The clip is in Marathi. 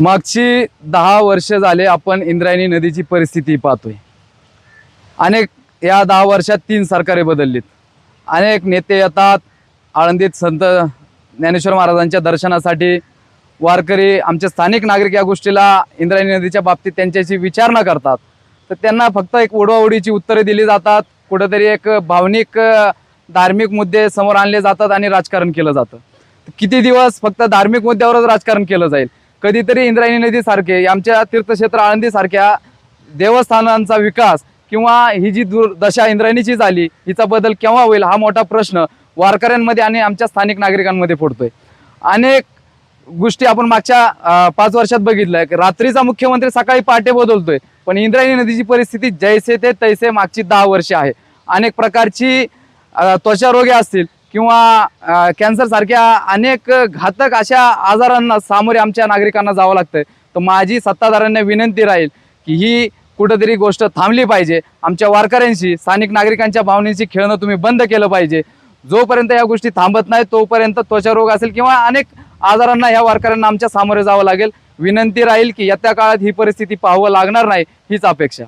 मागची दहा वर्ष झाले आपण इंद्रायणी नदीची परिस्थिती पाहतोय. अनेक या दहा वर्षात तीन सरकारे बदललीत. अनेक नेते येतात आळंदीत संत ज्ञानेश्वर महाराजांच्या दर्शनासाठी. वारकरी आमचे स्थानिक नागरिक या गोष्टीला इंद्रायणी नदीच्या बाबतीत त्यांच्याशी विचारणा करतात. तर त्यांना फक्त एक ओढवाओढीची उत्तरे दिली जातात. कुठंतरी एक भावनिक धार्मिक मुद्दे समोर आणले जातात आणि राजकारण केलं जातं. किती दिवस फक्त धार्मिक मुद्द्यावरच राजकारण केलं जाईल? कधीतरी इंद्रायणी नदीसारखे आमच्या तीर्थक्षेत्र आळंदीसारख्या देवस्थानांचा विकास किंवा ही जी दुर्दशा इंद्रायणीची झाली हिचा बदल केव्हा होईल हा मोठा प्रश्न वारकऱ्यांमध्ये आणि आमच्या स्थानिक नागरिकांमध्ये पडतोय. अनेक गोष्टी आपण मागच्या पाच वर्षात बघितलंय. रात्रीचा मुख्यमंत्री सकाळी पहाटे बदलतोय पण इंद्रायणी नदीची परिस्थिती जैसे ते तैसे मागची दहा वर्षे आहे. अनेक प्रकारची त्वचारोगे असतील किंवा कॅन्सरसारख्या अनेक घातक अशा आजारांना सामोरे आमच्या नागरिकांना जावं लागतं तर माझी सत्ताधाऱ्यांना विनंती राहील की ही कुठंतरी गोष्ट थांबली पाहिजे. आमच्या वारकऱ्यांशी स्थानिक नागरिकांच्या भावनेशी खेळणं तुम्ही बंद केलं पाहिजे. जोपर्यंत या गोष्टी थांबत नाही तोपर्यंत त्वचारोग असेल किंवा अनेक आजारांना ह्या वारकऱ्यांना आमच्या सामोरे जावं लागेल. विनंती राहील की येत्या काळात ही परिस्थिती पाहावं लागणार नाही हीच अपेक्षा.